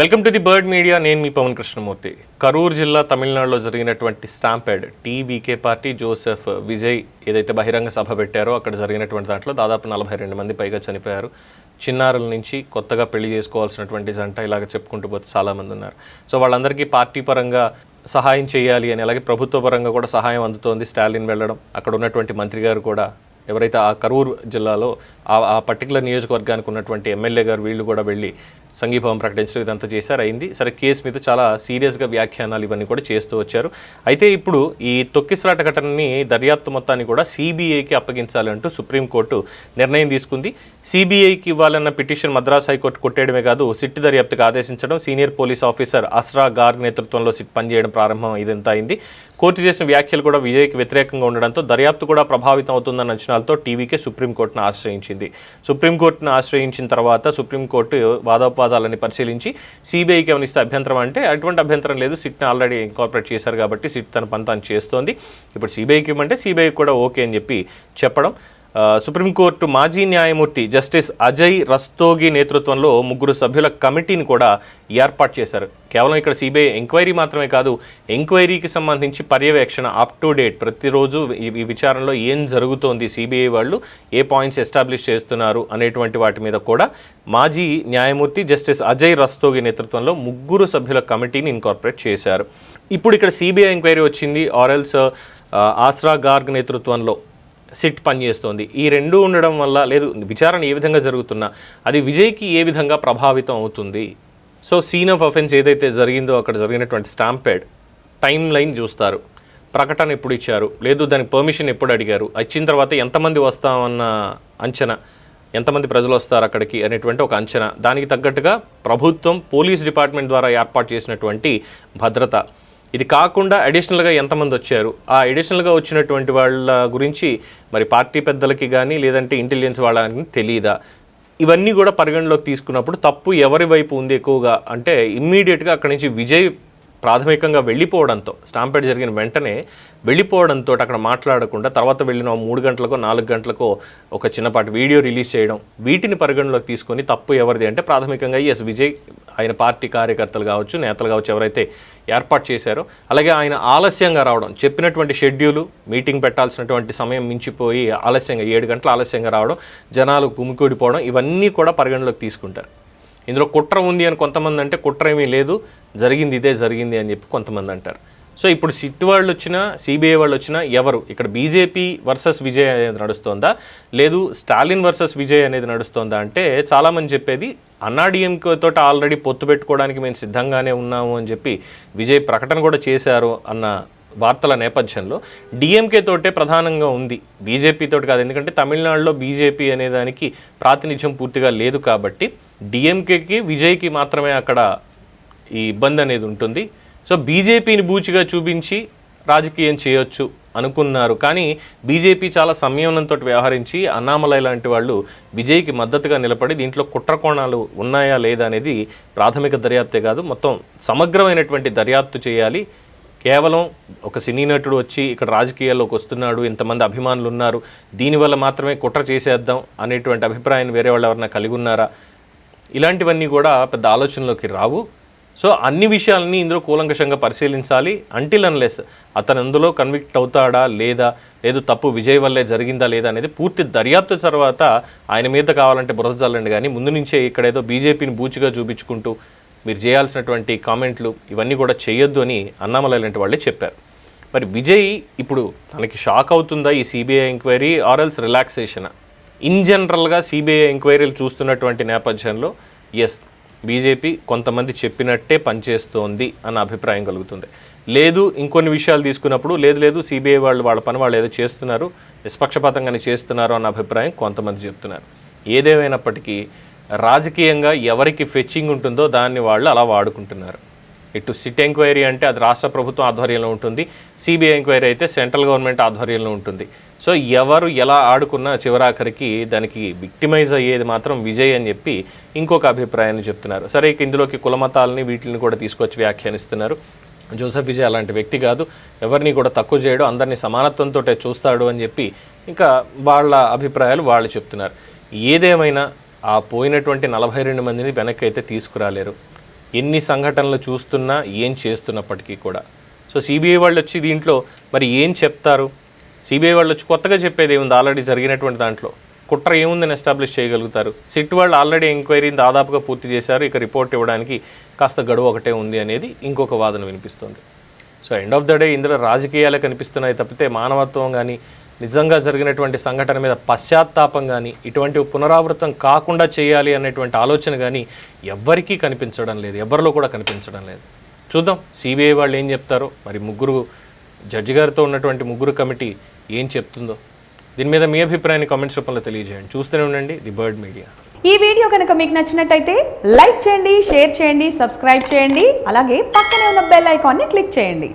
Welcome to the bird media. నేను మీ పవన్ కృష్ణమూర్తి. కరూర్ జిల్లా తమిళనాడులో జరిగినటువంటి stampede TVK party Joseph Vijay ఏదైతే బహిరంగ సభ పెట్టారో అక్కడ జరిగినటువంటి దాంట్లో దాదాపు నలభై రెండు మంది పైగా చనిపోయారు. చిన్నారుల నుంచి కొత్తగా పెళ్ళి చేసుకోవాల్సినటువంటి జంట ఇలాగ చెప్పుకుంటూ పోతే చాలామంది ఉన్నారు. సో వాళ్ళందరికీ పార్టీ పరంగా సహాయం చేయాలి అని అలాగే ప్రభుత్వ పరంగా కూడా సహాయం అందుతోంది స్టాలిన్ వెళ్ళడం. అక్కడ ఉన్నటువంటి మంత్రి గారు కూడా ఎవరైతే ఆ కరూర్ జిల్లాలో ఆ ఆ పర్టికులర్ నియోజకవర్గానికి ఉన్నటువంటి ఎమ్మెల్యే గారు వీళ్ళు కూడా వెళ్ళి సంఘీభావం ప్రకటించడం ఇదంతా చేశారు అయింది సరే కేసు మీద చాలా సీరియస్గా వ్యాఖ్యానాలు ఇవన్నీ కూడా చేస్తూ వచ్చారు. అయితే ఇప్పుడు ఈ తొక్కిసలాట ఘటనని దర్యాప్తు మొత్తాన్ని కూడా సిబిఐకి అప్పగించాలంటూ సుప్రీంకోర్టు నిర్ణయం తీసుకుంది. సిబిఐకి ఇవ్వాలన్న పిటిషన్ మద్రాస్ హైకోర్టు కొట్టేయడమే కాదు సిట్ దర్యాప్తుకు ఆదేశించడం senior police officer Asra Garg నేతృత్వంలో సిట్ పనిచేయడం ప్రారంభం ఇదంతా అయింది. కోర్టు చేసిన వ్యాఖ్యలు కూడా విజయ్కి వ్యతిరేకంగా ఉండడంతో దర్యాప్తు కూడా ప్రభావితం అవుతుందన్న అంచనాలతో టీవీకే సుప్రీంకోర్టును ఆశ్రయించింది. సుప్రీంకోర్టును ఆశ్రయించిన తర్వాత సుప్రీంకోర్టు వాదోపవాదాలని పరిశీలించి సిబిఐకి ఏమనిస్తే అభ్యంతరం అంటే అటువంటి అభ్యంతరం లేదు. సిట్ని ఆల్రెడీ ఇన్కార్పొరేట్ చేశారు కాబట్టి సిట్ తన పంతాన్ని చేస్తోంది. ఇప్పుడు సిబిఐకి ఇవ్వమంటే సిబిఐకి కూడా ఓకే అని చెప్పి చెప్పడం. సుప్రీంకోర్టు మాజీ న్యాయమూర్తి జస్టిస్ అజయ్ రస్తోగి నేతృత్వంలో ముగ్గురు సభ్యుల కమిటీని కూడా ఏర్పాటు చేశారు. కేవలం ఇక్కడ సిబిఐ ఎంక్వైరీ మాత్రమే కాదు ఎంక్వైరీకి సంబంధించి పర్యవేక్షణ అప్ టు డేట్ ప్రతిరోజు ఈ విచారణలో ఏం జరుగుతోంది సిబిఐ వాళ్ళు ఏ పాయింట్స్ ఎస్టాబ్లిష్ చేస్తున్నారు అనేటువంటి వాటి మీద కూడా మాజీ న్యాయమూర్తి జస్టిస్ అజయ్ రస్తోగి నేతృత్వంలో ముగ్గురు సభ్యుల కమిటీని ఇన్కార్పొరేట్ చేశారు. ఇప్పుడు ఇక్కడ సిబిఐ ఎంక్వైరీ వచ్చింది ఆర్ఎల్స్ ఆస్రా గార్గ్ నేతృత్వంలో. సిట్ పనిచేస్తోంది ఈ రెండు ఉండడం వల్ల లేదు విచారణ ఏ విధంగా జరుగుతున్నా అది విజయ్కి ఏ విధంగా ప్రభావితం అవుతుంది? సో సీన్ ఆఫ్ అఫెన్స్ ఏదైతే జరిగిందో అక్కడ జరిగినటువంటి స్టాంపేడ్ టైం లైన్ చూస్తారు. ప్రకటన ఎప్పుడు ఇచ్చారు? లేదు దానికి పర్మిషన్ ఎప్పుడు అడిగారు? ఇచ్చిన తర్వాత ఎంతమంది వస్తామన్న అంచనా ఎంతమంది ప్రజలు వస్తారు అక్కడికి అనేటువంటి ఒక అంచనా. దానికి తగ్గట్టుగా ప్రభుత్వం పోలీస్ డిపార్ట్మెంట్ ద్వారా ఏర్పాటు చేసినటువంటి భద్రత. ఇది కాకుండా అడిషనల్గా ఎంతమంది వచ్చారు? ఆ అడిషనల్గా వచ్చినటువంటి వాళ్ళ గురించి మరి పార్టీ పెద్దలకి కానీ లేదంటే ఇంటెలిజెన్స్ వాళ్ళకి తెలియదా ఇవన్నీ కూడా పరిగణలోకి తీసుకున్నప్పుడు తప్పు ఎవరి వైపు ఉంది ఎక్కువగా? అంటే ఇమ్మీడియట్గా అక్కడి నుంచి విజయ్ ప్రాథమికంగా వెళ్ళిపోవడంతో స్టాంపెడ్ జరిగిన వెంటనే వెళ్ళిపోవడంతో అక్కడ మాట్లాడకుండా తర్వాత వెళ్ళిన మూడు గంటలకో నాలుగు గంటలకో ఒక చిన్నపాటి వీడియో రిలీజ్ చేయడం వీటిని పరిగణలోకి తీసుకొని తప్పు ఎవరిది అంటే ప్రాథమికంగా ఎస్ విజయ్ ఆయన పార్టీ కార్యకర్తలు కావచ్చు నేతలు కావచ్చు ఎవరైతే ఏర్పాటు చేశారో అలాగే ఆయన ఆలస్యంగా రావడం చెప్పినటువంటి షెడ్యూలు మీటింగ్ పెట్టాల్సినటువంటి సమయం మించిపోయి ఆలస్యంగా ఏడు గంటల ఆలస్యంగా రావడం జనాలు గుమికూడిపోవడం ఇవన్నీ కూడా పరిగణలోకి తీసుకుంటారు. ఇందులో కుట్ర ఉంది అని కొంతమంది అంటే కుట్ర ఏమీ లేదు జరిగింది ఇదే జరిగింది అని చెప్పి కొంతమంది అంటారు. సో ఇప్పుడు సిట్ వాళ్ళు వచ్చినా సిబిఐ వాళ్ళు వచ్చినా ఎవరు? ఇక్కడ బీజేపీ వర్సెస్ విజయ్ అనేది నడుస్తోందా? లేదు స్టాలిన్ వర్సెస్ విజయ్ అనేది నడుస్తోందా అంటే చాలామంది చెప్పేది అన్నాడీఎంకేతో ఆల్రెడీ పొత్తు పెట్టుకోవడానికి మేము సిద్ధంగానే ఉన్నాము అని చెప్పి విజయ్ ప్రకటన కూడా చేశారు అన్న వార్తల నేపథ్యంలో డిఎంకే తోటే ప్రధానంగా ఉంది. బీజేపీ తోటి కాదు ఎందుకంటే తమిళనాడులో బీజేపీ అనే దానికి ప్రాతినిధ్యం పూర్తిగా లేదు కాబట్టి డిఎంకేకి విజయ్కి మాత్రమే అక్కడ ఈ ఇబ్బంది అనేది ఉంటుంది. సో బీజేపీని బూచిగా చూపించి రాజకీయం చేయొచ్చు అనుకున్నారు. కానీ బీజేపీ చాలా సంయమనంతో వ్యవహరించి అన్నామలై లాంటి వాళ్ళు విజయ్కి మద్దతుగా నిలబడి దీంట్లో కుట్రకోణాలు ఉన్నాయా లేదా అనేది ప్రాథమిక దర్యాప్తే కాదు. మొత్తం సమగ్రమైనటువంటి దర్యాప్తు చేయాలి. కేవలం ఒక సినీ నటుడు వచ్చి ఇక్కడ రాజకీయాల్లోకి వస్తున్నాడు ఇంతమంది అభిమానులు ఉన్నారు దీనివల్ల మాత్రమే కుట్ర చేసేద్దాం అనేటువంటి అభిప్రాయాన్ని వేరే వాళ్ళు ఎవరైనా కలిగి ఉన్నారా? ఇలాంటివన్నీ కూడా పెద్ద ఆలోచనలోకి రావు. సో అన్ని విషయాలని ఇందులో కూలంకషంగా పరిశీలించాలి. అంటిల్ అన్లెస్ అతను అందులో కన్విక్ట్ అవుతాడా లేదా లేదు తప్పు విజయ్ వల్లే జరిగిందా లేదా అనేది పూర్తి దర్యాప్తు తర్వాత ఆయన మీద కావాలంటే బురద చల్లండి కానీ ముందు నుంచే ఇక్కడ ఏదో బీజేపీని బూచిగా చూపించుకుంటూ మీరు చేయాల్సినటువంటి కామెంట్లు ఇవన్నీ కూడా చేయొద్దు అని అన్నామలై లాంటి వాళ్ళే చెప్పారు. మరి విజయ్ ఇప్పుడు తనకి షాక్ అవుతుందా ఈ CBI enquiry rules relaxation in జనరల్గా సిబిఐ ఎంక్వైరీలు చూస్తున్నటువంటి నేపథ్యంలో ఎస్ బీజేపీ కొంతమంది చెప్పినట్టే పనిచేస్తోంది అన్న అభిప్రాయం కలుగుతుంది. లేదు ఇంకొన్ని విషయాలు తీసుకున్నప్పుడు లేదు లేదు సిబిఐ వాళ్ళు వాళ్ళ పని వాళ్ళు ఏదో చేస్తున్నారు నిష్పక్షపాతంగానే చేస్తున్నారు అన్న అభిప్రాయం కొంతమంది చెప్తున్నారు. ఏదేమైనప్పటికీ రాజకీయంగా ఎవరికి ఫెచ్చింగ్ ఉంటుందో దాన్ని వాళ్ళు అలా వాడుకుంటున్నారు. ఇటు సిట్ ఎంక్వైరీ అంటే అది రాష్ట్ర ప్రభుత్వం ఆధ్వర్యంలో ఉంటుంది. సిబిఐ ఎంక్వైరీ అయితే సెంట్రల్ గవర్నమెంట్ ఆధ్వర్యంలో ఉంటుంది. సో ఎవరు ఎలా ఆడుకున్నా చివరాఖరికి దానికి విక్టిమైజ్ అయ్యేది మాత్రం విజయ్ అని చెప్పి ఇంకొక అభిప్రాయాన్ని చెప్తున్నారు. సరే ఇక ఇందులోకి కులమతాలని వీటిని కూడా తీసుకొచ్చి వ్యాఖ్యానిస్తున్నారు. జోసెఫ్ విజయ్ అలాంటి వ్యక్తి కాదు. ఎవరిని కూడా తక్కువ చేయడు. అందరినీ సమానత్వంతో చూస్తాడు అని చెప్పి ఇంకా వాళ్ళ అభిప్రాయాలు వాళ్ళు చెప్తున్నారు. ఏదేమైనా ఆ పోయినటువంటి నలభై రెండు మందిని వెనక్కి అయితే తీసుకురాలేరు. ఎన్ని సంఘటనలు చూస్తున్నా ఏం చేస్తున్నప్పటికీ కూడా. సో సిబిఐ వాళ్ళు వచ్చి దీంట్లో మరి ఏం చెప్తారు? సిబిఐ వాళ్ళు వచ్చి కొత్తగా చెప్పేది ఏముంది? ఆల్రెడీ జరిగినటువంటి దాంట్లో. కుట్ర ఏముందని ఎస్టాబ్లిష్ చేయగలుగుతారు? సిట్ వాళ్ళు ఆల్రెడీ ఎంక్వైరీని దాదాపుగా పూర్తి చేశారు. ఇక రిపోర్ట్ ఇవ్వడానికి కాస్త గడువు ఒకటే ఉంది అనేది ఇంకొక వాదన వినిపిస్తుంది. So end of the day ఇందులో రాజకీయాలే కనిపిస్తున్నాయి తప్పితే మానవత్వం కానీ నిజంగా జరిగినటువంటి సంఘటన మీద పశ్చాత్తాపం కానీ ఇటువంటి పునరావృతం కాకుండా చేయాలి అనేటువంటి ఆలోచన కానీ ఎవ్వరికీ కనిపించడం లేదు. ఎవరిలో కూడా కనిపించడం లేదు. చూద్దాం. సిబిఐ వాళ్ళు ఏం చెప్తారో మరి ముగ్గురు జడ్జి గారితో ఉన్నటువంటి ముగ్గురు కమిటీ ఏం చెప్తుందో దీని మీద మీ అభిప్రాయాన్ని కామెంట్స్ రూపంలో తెలియజేయండి. చూస్తూనే ఉండండి ది బర్డ్ మీడియా. ఈ వీడియో కనుక మీకు నచ్చినట్టయితే లైక్ చేయండి షేర్ చేయండి సబ్స్క్రైబ్ చేయండి అలాగే పక్కనే ఉన్న బెల్ ఐకాన్ని క్లిక్ చేయండి.